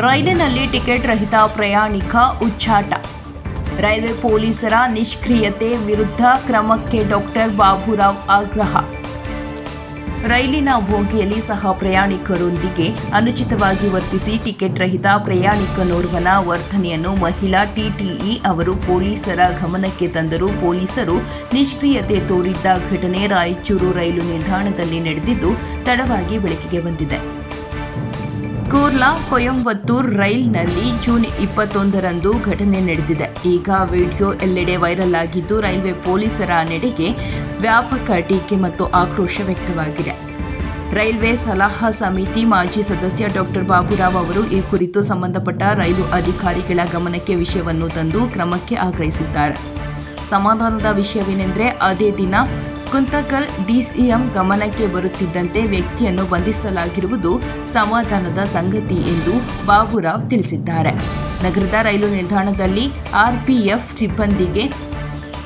ರೈಲಿನಲ್ಲಿ ಟಿಕೆಟ್ ರಹಿತ ಪ್ರಯಾಣಿಕ ಉಚ್ಚಾಟ. ರೈಲ್ವೆ ಪೊಲೀಸರ ನಿಷ್ಕ್ರಿಯತೆ ವಿರುದ್ಧ ಕ್ರಮಕ್ಕೆ ಡಾಕ್ಟರ್ ಬಾಬುರಾವ್ ಆಗ್ರಹ. ರೈಲಿನ ಬೋಗಿಯಲ್ಲಿ ಸಹ ಪ್ರಯಾಣಿಕರೊಂದಿಗೆ ಅನುಚಿತವಾಗಿ ವರ್ತಿಸಿ ಟಿಕೆಟ್ ರಹಿತ ಪ್ರಯಾಣಿಕನೋರ್ವನ ವರ್ತನೆಯನ್ನು ಮಹಿಳಾ ಟಿಟಿಇ ಅವರು ಪೊಲೀಸರ ಗಮನಕ್ಕೆ ತಂದರೂ ಪೊಲೀಸರು ನಿಷ್ಕ್ರಿಯತೆ ತೋರಿದ್ದ ಘಟನೆ ರಾಯಚೂರು ರೈಲು ನಿಲ್ದಾಣದಲ್ಲಿ ನಡೆದಿದ್ದು, ತಡವಾಗಿ ಬೆಳಕಿಗೆ ಬಂದಿದೆ. ಕೂರ್ಲಾ ಕೊಯಂಬತ್ತೂರ್ ರೈಲ್ನಲ್ಲಿ ಜೂನ್ ಇಪ್ಪತ್ತೊಂದರಂದು ಘಟನೆ ನಡೆದಿದೆ. ಈಗ ವಿಡಿಯೋ ಎಲ್ಲೆಡೆ ವೈರಲ್ ಆಗಿದ್ದು ರೈಲ್ವೆ ಪೊಲೀಸರ ನಡೆಗೆ ವ್ಯಾಪಕ ಟೀಕೆ ಮತ್ತು ಆಕ್ರೋಶ ವ್ಯಕ್ತವಾಗಿದೆ. ರೈಲ್ವೆ ಸಲಹಾ ಸಮಿತಿ ಮಾಜಿ ಸದಸ್ಯ ಡಾಕ್ಟರ್ ಬಾಬುರಾವ್ ಅವರು ಈ ಕುರಿತು ಸಂಬಂಧಪಟ್ಟ ರೈಲು ಅಧಿಕಾರಿಗಳ ಗಮನಕ್ಕೆ ವಿಷಯವನ್ನು ತಂದು ಕ್ರಮಕ್ಕೆ ಆಗ್ರಹಿಸಿದ್ದಾರೆ. ಸಮಾಧಾನದ ವಿಷಯವೇನೆಂದರೆ, ಅದೇ ದಿನ ಕುಂತಕಲ್ ಡಿಸಿಎಂ ಗಮನಕ್ಕೆ ಬರುತ್ತಿದ್ದಂತೆ ವ್ಯಕ್ತಿಯನ್ನು ಬಂಧಿಸಲಾಗಿರುವುದು ಸಮಾಧಾನದ ಸಂಗತಿ ಎಂದು ಬಾಬುರಾವ್ ತಿಳಿಸಿದ್ದಾರೆ. ನಗರದ ರೈಲು ನಿಲ್ದಾಣದಲ್ಲಿ ಆರ್ಪಿಎಫ್ ಸಿಬ್ಬಂದಿಗೆ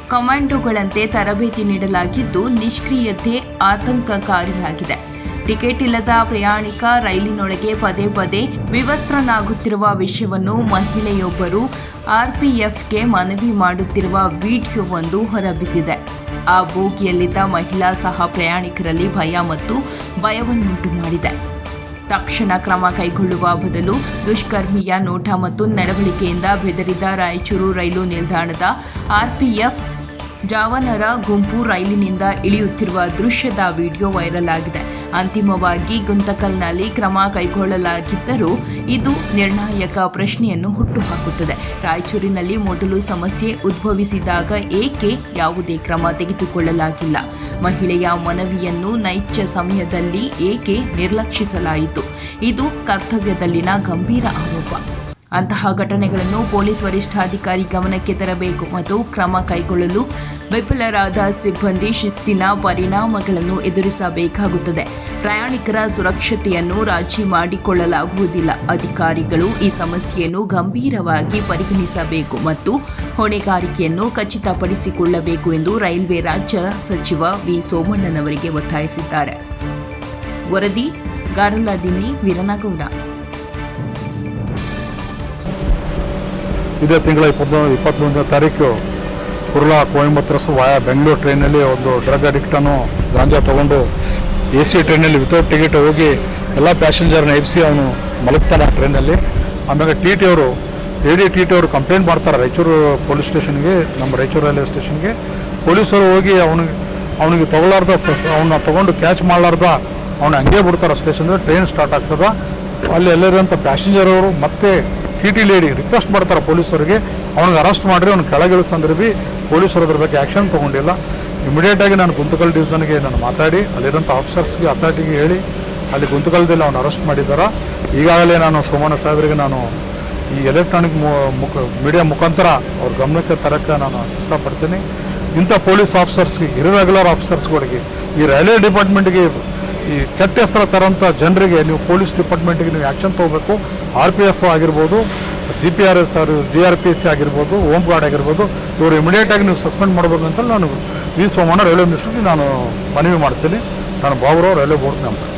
ಕಮಾಂಡೋಗಳಂತೆ ತರಬೇತಿ ನೀಡಲಾಗಿದ್ದು, ನಿಷ್ಕ್ರಿಯತೆ ಆತಂಕಕಾರಿಯಾಗಿದೆ. ಟಿಕೆಟ್ ಇಲ್ಲದ ಪ್ರಯಾಣಿಕ ರೈಲಿನೊಳಗೆ ಪದೇ ಪದೇ ವಿವಸ್ತ್ರನಾಗುತ್ತಿರುವ ವಿಷಯವನ್ನು ಮಹಿಳೆಯೊಬ್ಬರು ಆರ್ಪಿಎಫ್ಗೆ ಮನವಿ ಮಾಡುತ್ತಿರುವ ವಿಡಿಯೋವೊಂದು ಹೊರಬಿದ್ದಿದೆ. ಆ ಬೋಗಿಯಲ್ಲಿದ್ದ ಮಹಿಳಾ ಸಹ ಪ್ರಯಾಣಿಕರಲ್ಲಿ ಭಯ ಮತ್ತು ಭಯವನ್ನುಂಟು ಮಾಡಿದೆ. ತಕ್ಷಣ ಕ್ರಮ ಕೈಗೊಳ್ಳುವ ಬದಲು ದುಷ್ಕರ್ಮಿಯ ನೋಟ ಮತ್ತು ನಡವಳಿಕೆಯಿಂದ ಬೆದರಿದ ರಾಯಚೂರು ರೈಲು ನಿಲ್ದಾಣದ ಆರ್ಪಿಎಫ್ ಜವಾನರ ಗುಂಪು ರೈಲಿನಿಂದ ಇಳಿಯುತ್ತಿರುವ ದೃಶ್ಯದ ವಿಡಿಯೋ ವೈರಲ್ ಆಗಿದೆ. ಅಂತಿಮವಾಗಿ ಗುಂತಕಲ್ನಲ್ಲಿ ಕ್ರಮ ಕೈಗೊಳ್ಳಲಾಗಿದ್ದರೂ ಇದು ನಿರ್ಣಾಯಕ ಪ್ರಶ್ನೆಯನ್ನು ಹುಟ್ಟುಹಾಕುತ್ತದೆ. ರಾಯಚೂರಿನಲ್ಲಿ ಮೊದಲು ಸಮಸ್ಯೆ ಉದ್ಭವಿಸಿದಾಗ ಏಕೆ ಯಾವುದೇ ಕ್ರಮ ತೆಗೆದುಕೊಳ್ಳಲಾಗಿಲ್ಲ? ಮಹಿಳೆಯ ಮನವಿಯನ್ನು ನೈಜ ಸಮಯದಲ್ಲಿ ಏಕೆ ನಿರ್ಲಕ್ಷಿಸಲಾಯಿತು? ಇದು ಕರ್ತವ್ಯದಲ್ಲಿನ ಗಂಭೀರ ಆರೋಪ. ಅಂತಹ ಘಟನೆಗಳನ್ನು ಪೊಲೀಸ್ ವರಿಷ್ಠಾಧಿಕಾರಿ ಗಮನಕ್ಕೆ ತರಬೇಕು ಮತ್ತು ಕ್ರಮ ಕೈಗೊಳ್ಳಲು ವಿಫಲರಾದ ಸಿಬ್ಬಂದಿ ಶಿಸ್ತಿನ ಪರಿಣಾಮಗಳನ್ನು ಎದುರಿಸಬೇಕಾಗುತ್ತದೆ. ಪ್ರಯಾಣಿಕರ ಸುರಕ್ಷತೆಯನ್ನು ರಾಜಿ ಮಾಡಿಕೊಳ್ಳಲಾಗುವುದಿಲ್ಲ. ಅಧಿಕಾರಿಗಳು ಈ ಸಮಸ್ಯೆಯನ್ನು ಗಂಭೀರವಾಗಿ ಪರಿಗಣಿಸಬೇಕು ಮತ್ತು ಹೊಣೆಗಾರಿಕೆಯನ್ನು ಖಚಿತಪಡಿಸಿಕೊಳ್ಳಬೇಕು ಎಂದು ರೈಲ್ವೆ ರಾಜ್ಯ ಸಚಿವ ವಿ. ಸೋಮಣ್ಣನವರಿಗೆ ಒತ್ತಾಯಿಸಿದ್ದಾರೆ. ವರದಿ ಗಾರುಲಾದಿನಿ ವೀರನಗೌಡ. ಇದೇ ತಿಂಗಳ ಇಪ್ಪತ್ತೊ ಇಪ್ಪತ್ತೊಂದನೇ ತಾರೀಕು ಕುರ್ಲಾ ಕೊಯಂಬತ್ತೂರು ವಾಯ ಬೆಂಗಳೂರು ಟ್ರೈನಲ್ಲಿ ಒಂದು ಡ್ರಗ್ ಅಡಿಕ್ಟನ್ನು ಗಾಂಜಾ ತೊಗೊಂಡು ಎ ಸಿ ಟ್ರೈನಲ್ಲಿ ವಿತೌಟ್ ಟಿಕೆಟ್ ಹೋಗಿ ಎಲ್ಲ ಪ್ಯಾಸೆಂಜರ್ನ ಎಬ್ಸಿ ಅವನು ಮಲಗ್ತಾನೆ ಆ ಟ್ರೈನಲ್ಲಿ. ಆಮೇಲೆ ಟಿ ಟಿ ಅವರು ಎ ಡಿ ಟಿ ಟಿ ಅವರು ಕಂಪ್ಲೇಂಟ್ ಮಾಡ್ತಾರೆ ರಾಯಚೂರು ಪೊಲೀಸ್ ಸ್ಟೇಷನ್ಗೆ ನಮ್ಮ ರಾಯಚೂರು ರೈಲ್ವೆ ಸ್ಟೇಷನ್ಗೆ ಪೊಲೀಸರು ಹೋಗಿ ಅವನಿಗೆ ಅವನಿಗೆ ತೊಗೊಳಾರ್ದ ಸಸ್, ಅವನ್ನ ತೊಗೊಂಡು ಕ್ಯಾಚ್ ಮಾಡಲಾರ್ದ, ಅವನು ಹಂಗೆ ಬಿಡ್ತಾರೆ ಸ್ಟೇಷನ್ ಟ್ರೈನ್ ಸ್ಟಾರ್ಟ್ ಆಗ್ತದೆ. ಅಲ್ಲಿ ಎಲ್ಲಿರುವಂಥ ಪ್ಯಾಸೆಂಜರ್ ಅವರು ಮತ್ತೆ ಟಿ ಟಿ ಲೇಡಿ ರಿಕ್ವೆಸ್ಟ್ ಮಾಡ್ತಾರೆ ಪೊಲೀಸರಿಗೆ. ಅವ್ನಿಗೆ ಅರೆಸ್ಟ್ ಮಾಡಿರಿ, ಅವ್ನು ಕೆಳಗಿಳಿಸಂದ್ರೆ ಭೀ ಪೊಲೀಸರು ಅದ್ರ ಬಗ್ಗೆ ಆ್ಯಕ್ಷನ್ ತೊಗೊಂಡಿಲ್ಲ. ಇಮಿಡಿಯೇಟಾಗಿ ನಾನು ಗುಂತಕಲ್ ಡಿವಿಷನ್ಗೆ ನಾನು ಮಾತಾಡಿ ಅಲ್ಲಿರೋಂಥ ಆಫೀಸರ್ಸ್ಗೆ ಅಥಾರಿಟಿಗೆ ಹೇಳಿ, ಅಲ್ಲಿ ಗುಂತಕಲ್ದಲ್ಲಿ ಅವ್ನು ಅರೆಸ್ಟ್ ಮಾಡಿದ್ದಾರೆ ಈಗಾಗಲೇ ನಾನು ಸೋಮಣ್ಣ ಸಾಹೇಬರಿಗೆ ನಾನು ಈ ಎಲೆಕ್ಟ್ರಾನಿಕ್ ಮುಖ ಮೀಡಿಯಾ ಮುಖಾಂತರ ಅವ್ರ ಗಮನಕ್ಕೆ ತರಕ್ಕೆ ನಾನು ಇಷ್ಟಪಡ್ತೀನಿ. ಇಂಥ ಪೊಲೀಸ್ ಆಫೀಸರ್ಸ್ಗೆ ಇರ್ರೆಗ್ಯುಲರ್ ಆಫೀಸರ್ಸ್ಗಳಿಗೆ ಈ ರೈಲ್ವೆ ಡಿಪಾರ್ಟ್ಮೆಂಟ್ಗೆ ಈ ಕೆಟ್ಟ ಹೆಸರು ತರೋಂಥ ಜನರಿಗೆ ನೀವು ಪೊಲೀಸ್ ಡಿಪಾರ್ಟ್ಮೆಂಟ್ಗೆ ನೀವು ಆ್ಯಕ್ಷನ್ ತೊಗೋಬೇಕು. ಆರ್ ಪಿ ಎಫ್ ಆಗಿರ್ಬೋದು ಜಿ ಪಿ ಆರ್ ಎಸ್ ಆರು G R P S C ಆಗಿರ್ಬೋದು, ಹೋಮ್ ಗಾರ್ಡ್ ಆಗಿರ್ಬೋದು, ಇವರು ಇಮಿಡಿಯೇಟಾಗಿ ನೀವು ಸಸ್ಪೆಂಡ್ ಮಾಡಬೇಕು ಅಂತ ನಾನು ವಿ ಸೋಮಣ್ಣ ರೈಲ್ವೆ ಮಿನಿಸ್ಟ್ರಿಗೆ ನಾನು ಮನವಿ ಮಾಡ್ತೀನಿ. ನಾನು ಬಾಬುರಾವ್ ರೈಲ್ವೆ ಬೋರ್ಡ್ ಮೆಂಬರ್.